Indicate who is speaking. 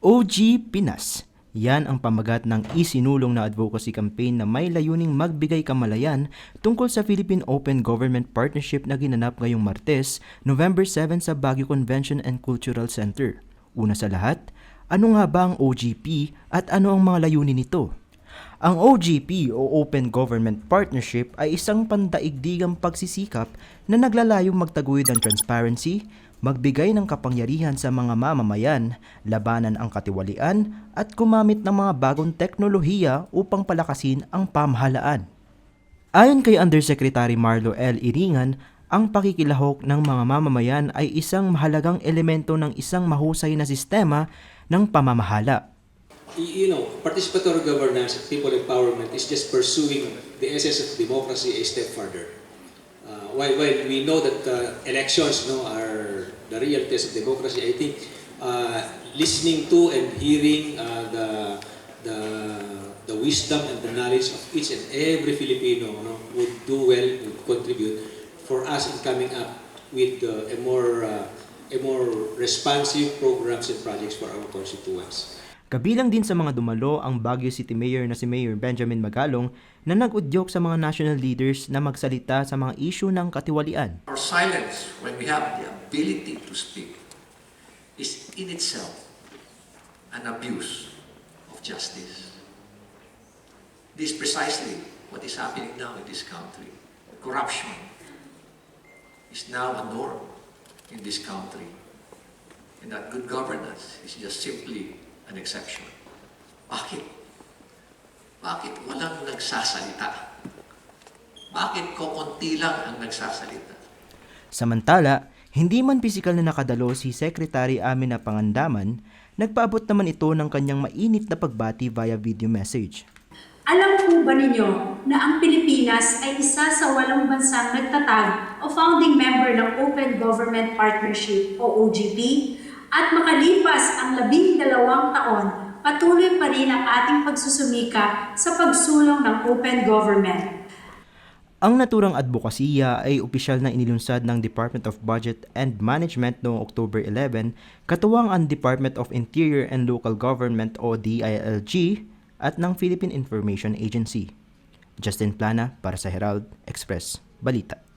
Speaker 1: OG Pinas. Yan ang pamagat ng isinulong na advocacy campaign na may layuning magbigay kamalayan tungkol sa Philippine Open Government Partnership na ginanap ngayong Martes, November 7 sa Baguio Convention and Cultural Center. Una sa lahat, ano nga ba ang OGP at ano ang mga layunin nito? Ang OGP o Open Government Partnership ay isang pandaigdigang pagsisikap na naglalayong magtaguyod ng transparency, magbigay ng kapangyarihan sa mga mamamayan, labanan ang katiwalian at kumamit ng mga bagong teknolohiya upang palakasin ang pamahalaan. Ayon kay Undersecretary Marlo L. Iringan, ang pakikilahok ng mga mamamayan ay isang mahalagang elemento ng isang mahusay na sistema ng pamamahala.
Speaker 2: You know, participatory governance and people empowerment is just pursuing the essence of democracy a step further. Uh, while, while we know that uh, elections no, are the real test of democracy, I think uh, listening to and hearing uh, the, the, the wisdom and the knowledge of each and every Filipino no, would do well, would contribute for us in coming up with uh, a more uh, a more responsive programs and projects for our constituents.
Speaker 1: Kabilang din sa mga dumalo ang Baguio City Mayor na si Mayor Benjamin Magalong na nag-udyok sa mga national leaders na magsalita sa mga isyu ng katiwalian.
Speaker 3: Our silence, when we have the ability to speak, is in itself an abuse of justice. This is precisely what is happening now in this country. Corruption is now a norm in this country. And that good governance is just simply an exception. Bakit? Bakit walang nagsasalita? Bakit kokonti lang ang nagsasalita?
Speaker 1: Samantala, hindi man pisikal na nakadalo si Secretary Amina Pangandaman, nagpaabot naman ito ng kanyang mainit na pagbati via video message.
Speaker 4: Alam po ba ninyo na ang Pilipinas ay isa sa walong bansang nagtatag o founding member ng Open Government Partnership o OGP at makalipas ang labing dalawang taon, patuloy pa rin ang ating pagsusumika sa pagsulong ng open government.
Speaker 1: Ang naturang advokasya ay opisyal na inilunsad ng Department of Budget and Management noong October 11, katuwang ang Department of Interior and Local Government o DILG at ng Philippine Information Agency. Justin Plana para sa Herald Express Balita.